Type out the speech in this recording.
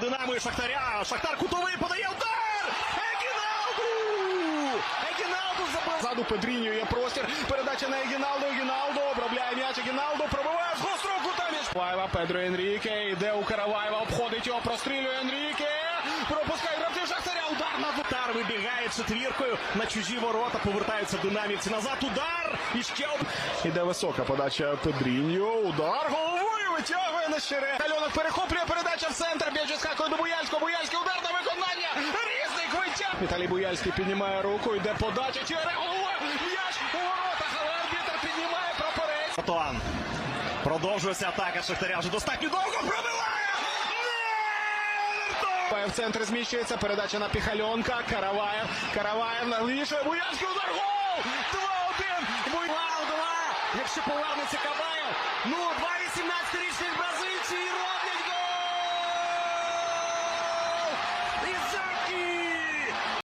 Динамо і Шахтаря. Шахтар кутовий подає удар! Егіналду! Егіналду забив. Ззаду Педріньо є простір. Передача на Егіналду. Егіналду обробляє м'яч. Егіналду пробиває з гострого кута м'яч. Караваєва, Педро Енріке. Йде у Караваєва. Обходить його, прострілює Енріке. Пропускає гравців Шахтаря. Удар на удар. Вибігає четвіркою на чужі ворота. Повертаються динамівці. Назад удар. І ще об... Іде висока подача Педріньо. Удар головою витягує на щире. Кальонок перехоплює передача в центр. М'яч до Буяльського. Буяльський удар на виконання. Різник витяг. Віталій Буяльський піднімає руку. Йде подача. Тіре головою. М'яч у воротах. Але арбітр піднімає прапорець. Атуан. Продовжується атака Шахтаря. Вже достатньо довго пробиває. В центр зміщується. Передача на Піхальонка. Караваєв. Караваєв навішує. Буяльський удар. Гол! 2-1. Буял 2. Якщо повернеться Кабаєв. Ну, два 18-річних бразильці